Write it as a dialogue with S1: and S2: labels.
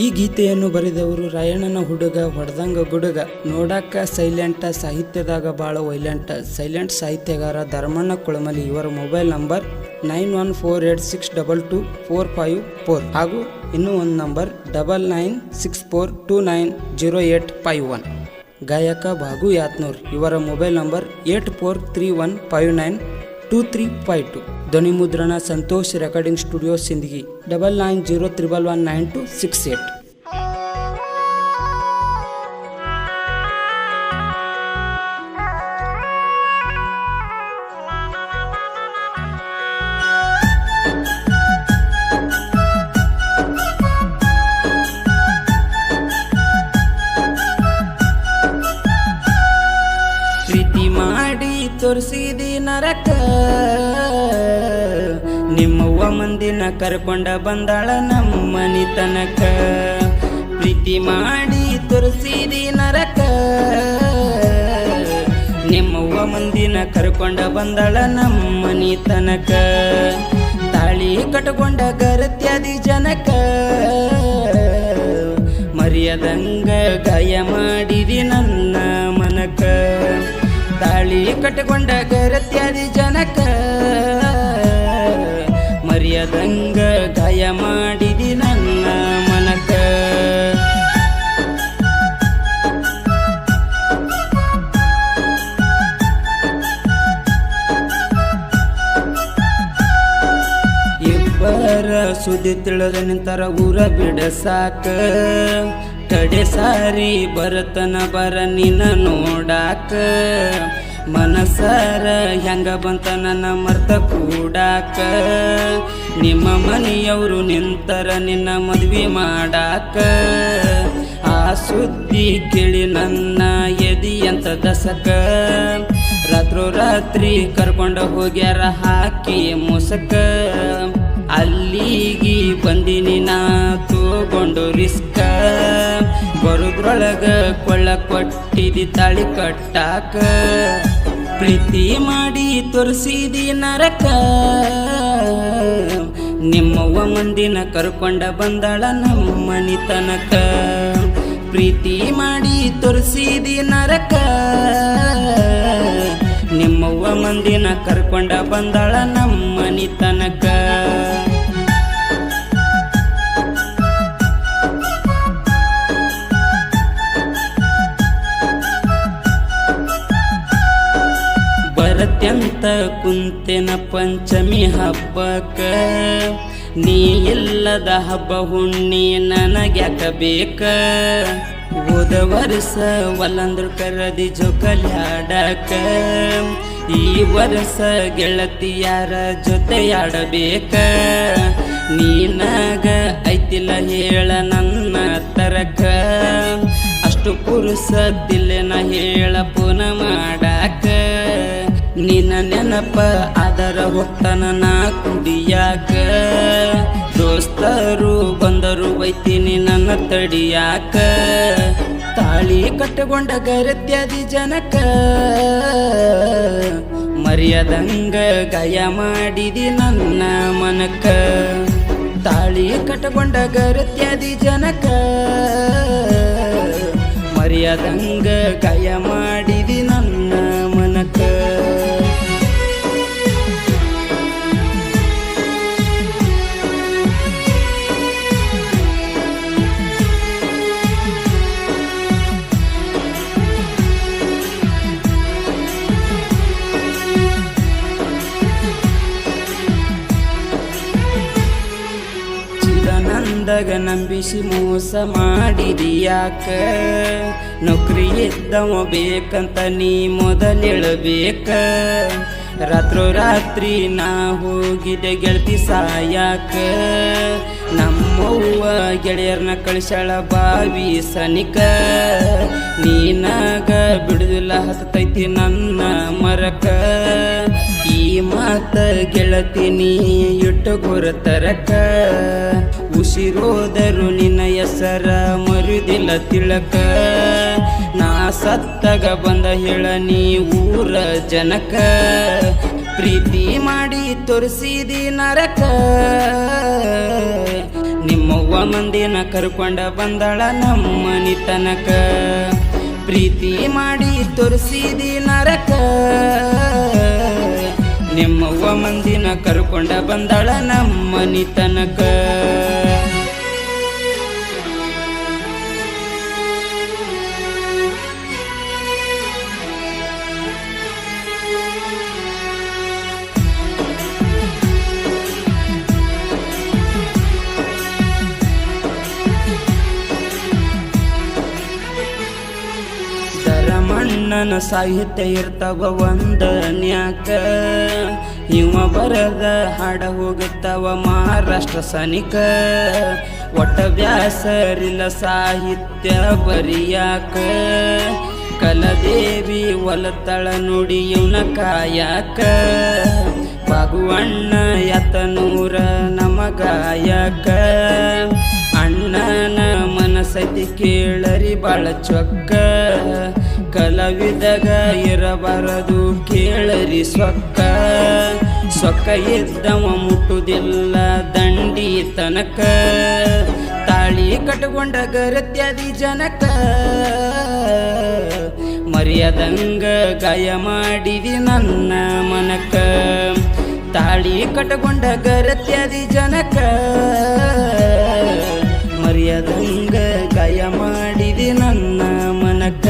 S1: ಈ ಗೀತೆಯನ್ನು ಬರೆದವರು ರಾಯಣ್ಣನ ಹುಡುಗ ಹೊಡೆದಂಗ ಗುಡುಗ. ನೋಡಾಕ ಸೈಲೆಂಟ ಸಾಹಿತ್ಯದಾಗ ಬಾಳ ವೈಲೆಂಟ್. ಸೈಲೆಂಟ್ ಸಾಹಿತ್ಯಗಾರ ಧರ್ಮಣ್ಣ ಕುಳಮಲಿ ಇವರ mobile number nine one four eight six double two four five four ಹಾಗೂ ಇನ್ನೂ ಒಂದು number double nine six four two nine zero eight five one. ಗಾಯಕ ಭಾಗು ಯಾತ್ನೂರ್ ಇವರ mobile number eight four three one five nine two three five two ಧ್ವನಿ ಮುದ್ರಣ Santosh recording studio Sindagi double nine zero triple one nine two six eight ತೋರಿಸಿದಿ ನರಕ. ನಿಮ್ಮವ್ವ ಮಂದಿನ ಕರ್ಕೊಂಡ ಬಂದಾಳ ನಮ್ಮನಿ ತನಕ ಪ್ರೀತಿ ಮಾಡಿ ತೋರಿಸಿದಿ ನರಕ. ನಿಮ್ಮವ್ವ ಮಂದಿನ ಕರ್ಕೊಂಡ ಬಂದಾಳ ನಮ್ಮನಿ ತನಕ ತಾಳಿ ಕಟ್ಕೊಂಡ ಗರತ್ಯಾದಿ ಜನಕ. ಮರ್ಯಾದಂಗ ಗಾಯ ಮಾಡಿದಿ ನನ್ನ ಮನಕ. ತಾಳಿ ಕಟ್ಟಿಕೊಂಡ ಗರತ್ಯಾದಿ ಜನಕ. ಮರ್ಯಾದಂಗ ಗಾಯ ಮಾಡಿದಿ ನನ್ನ ಮನಕ. ಇಬ್ಬರ ಸುದ್ದಿ ತಿಳಿದ ನಿಂತರ ಊರ ಬಿಡ ಸಾಕ ಕಡೆ ಸಾರಿ ಬರತನ ಬರ ನಿನ್ನ ನೋಡಾಕ. ಮನಸಾರ ಹೆಂಗ ಬಂತ ನನ್ನ ಮರ್ತ ಕೂಡಾಕ. ನಿಮ್ಮ ಮನೆಯವರು ನಿಂತರ ನಿನ್ನ ಮದ್ವಿ ಮಾಡಾಕ. ಆ ಸುದ್ದಿ ಕೇಳಿ ನನ್ನ ಎದಿ ಅಂತ ದಸಕ. ರಾತ್ರೋ ರಾತ್ರಿ ಕರ್ಕೊಂಡ ಹೋಗ್ಯಾರ ಹಾಕಿ ಮುಸಕ. ಅಲ್ಲಿಗೆ ಬಂದಿನಿ ನಾ ತಗೊಂಡು ರಿಸ್ಕ. ಬರುದ್ರೊಳಗ ಕೊಳ್ಳ ಕೊಟ್ಟಿದಿ ತಾಳಿ ಕಟ್ಟಾಕ. ಪ್ರೀತಿ ಮಾಡಿ ತೋರಿಸಿದಿ ನರಕ. ನಿಮ್ಮವ್ವ ಮಂದಿನ ಕರ್ಕೊಂಡ ಬಂದಾಳ ನಮ್ಮನಿ ತನಕ. ಪ್ರೀತಿ ಮಾಡಿ ತೋರಿಸಿದಿ ನರಕ. ನಿಮ್ಮವ್ವ ಮಂದಿನ ಕರ್ಕೊಂಡ ಬಂದಾಳ ನಮ್ಮನಿ ತನಕ. ಬರತ್ಯಂತ ಕುಂತಿನ ಪಂಚಮಿ ಹಬ್ಬಕ. ನೀ ಇಲ್ಲದ ಹಬ್ಬ ಹುಣ್ಣಿ ನನಗ್ಯಾಕ ಬೇಕ ಹೋದ ವರ್ಷ ಒಲ್ಲಂದ್ರ ಕರದಿ ಜೋಕಲ್ಯಾಡಕ. ಈ ವರ್ಷ ಗೆಳತಿಯಾರ ಜೊತೆಯಾಡಬೇಕ. ನೀನಾಗ ಐತಿಲ್ಲ ಹೇಳ ನನ್ನ ತರಕ. ಅಷ್ಟು ಪುರುಸದಿಲ್ಲೆನ ಹೇಳ ಪುನ ಮಾಡಾಕ. ನಿನ್ನ ನೆನಪ, ಅದರ ಹೊತ್ತನ ನಾ ಕುಡಿಯಾಕ. ದೋಸ್ತರು ಬಂದರು, ಬೈತೀನಿ ನನ್ನ ತಡಿಯಾಕ. ತಾಳಿ ಕಟ್ಟಗೊಂಡ ಗರತ್ಯಾದಿ ಜನಕ. ಮರ್ಯಾದಂಗ ಗಾಯ ಮಾಡಿದಿ ನನ್ನ ಮನಕ. ತಾಳಿ ಕಟ್ಟಗೊಂಡ ಗರತ್ಯಾದಿ ಜನಕ. ಮರ್ಯಾದಂಗ ಗಾಯ ಮಾಡಿದಿ ಚಿದಾನಂದಗ ನಂಬಿಸಿ ಮೋಸ ಮಾಡಿದಿಯಾಕ? ನೌಕರಿ ಇದ್ದವ ಬೇಕಂತ ನೀ ಮೊದಲೇಳಬೇಕ ರಾತ್ರೋ ರಾತ್ರಿ ನಾ ಹೋಗಿದ್ದೆ ಗೆಳತಿ ಸಾಯಾಕ? ನಮ್ಮವ್ವ ಗೆಳೆಯರ್ನ ಕಳಿಸಳ ಬಾವಿ ಸನಿಕ? ನೀನಾಗ ಬಿಡುದಿಲ್ಲ ಹತ್ತೈತಿ ನನ್ನ ಮರಕ? ಈ ಮಾತ ಗೆಳತಿ ನೀ ಇಟ್ಟು ಉಸಿರೋದರು ನಿನ್ನ ಹೆಸರ ಮರುದಿಲ್ಲ ತಿಳಕ. ನಾ ಸತ್ತಗ ಬಂದ ಹೇಳ ನೀ ಊರ ಜನಕ. ಪ್ರೀತಿ ಮಾಡಿ ತೋರಿಸಿದಿ ನರಕ. ನಿಮ್ಮವ್ವ ಮಂದಿನ ಕರ್ಕೊಂಡ ಬಂದಳ ನಮ್ಮನಿ ತನಕ. ಪ್ರೀತಿ ಮಾಡಿ ತೋರಿಸಿದಿ ನರಕ. ನಿಮ್ಮವ್ವ ಮಂದಿನ ಕರ್ಕೊಂಡ ಬಂದಳ ನಮ್ಮನಿ ತನಕ. ಧರಮಣ್ಣನ ಸಾಹಿತ್ಯ ಇರ್ತಾವ ಒಂದ ನ್ಯಾಕ. ಇವ ಬರದ ಹಾಡ ಹೋಗುತ್ತವ ಮಹಾರಾಷ್ಟ್ರ ಸನಿಕ. ಒಟ್ಟ ವ್ಯಾಸರಿಲ್ಲ ಸಾಹಿತ್ಯ ಬರಿಯಾಕ. ಕಲದೇವಿ ಒಲತಳ ನುಡಿ ಇವನ ಕಾಯಕ. ಬಾಗುವಣ್ಣ ಯತನೂರ ನಮಗಾಯಕ ಅಣ್ಣನ ಮನಸತಿ ಕೇಳರಿ ಬಾಳ ಚೊಕ್ಕ. ಕಲಾವಿದಾಗ ಇರಬಾರದು ಕೇಳರಿ ಸೊಕ್ಕ ಸೊಕ್ಕ ಇದ್ದವ ಮುಟ್ಟುದಿಲ್ಲ ದಂಡಿ ತನಕ. ತಾಳಿ ಕಟ್ಕೊಂಡ ಗರತ್ಯಾದಿ ಜನಕ. ಮರ್ಯಾದಂಗ ಗಾಯ ಮಾಡಿದಿ ನನ್ನ ಮನಕ. ತಾಳಿ ಕಟ್ಕೊಂಡ ಗರತ್ಯಾದಿ ಜನಕ. ಮರ್ಯಾದಂಗ ಗಾಯ ಮಾಡಿದಿ ನನ್ನ ಮನಕ.